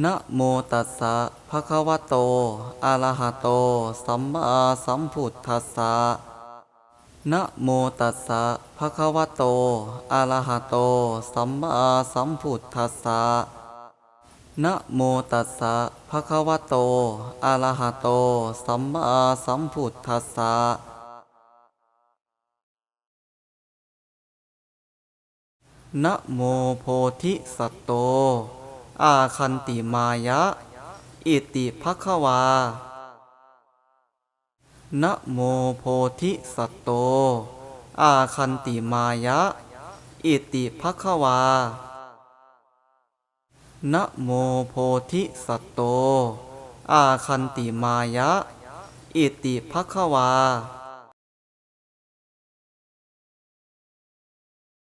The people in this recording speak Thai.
นะโมตัสสะภะคะวะโต อะระหะโต สัมมาสัมพุทธัสสะนะโมตัสสะภะคะวะโต อะระหะโต สัมมาสัมพุทธัสสะนะโมตัสสะภะคะวะโต อะระหะโต สัมมาสัมพุทธัสสะนะโมโพธิสัตโต อาคันติมายะ อิติภควา นะโมโพธิสัตโต อาคันติมายะ อิติภควา นะโมโพธิสัตโต อาคันติมายะ อิติภควา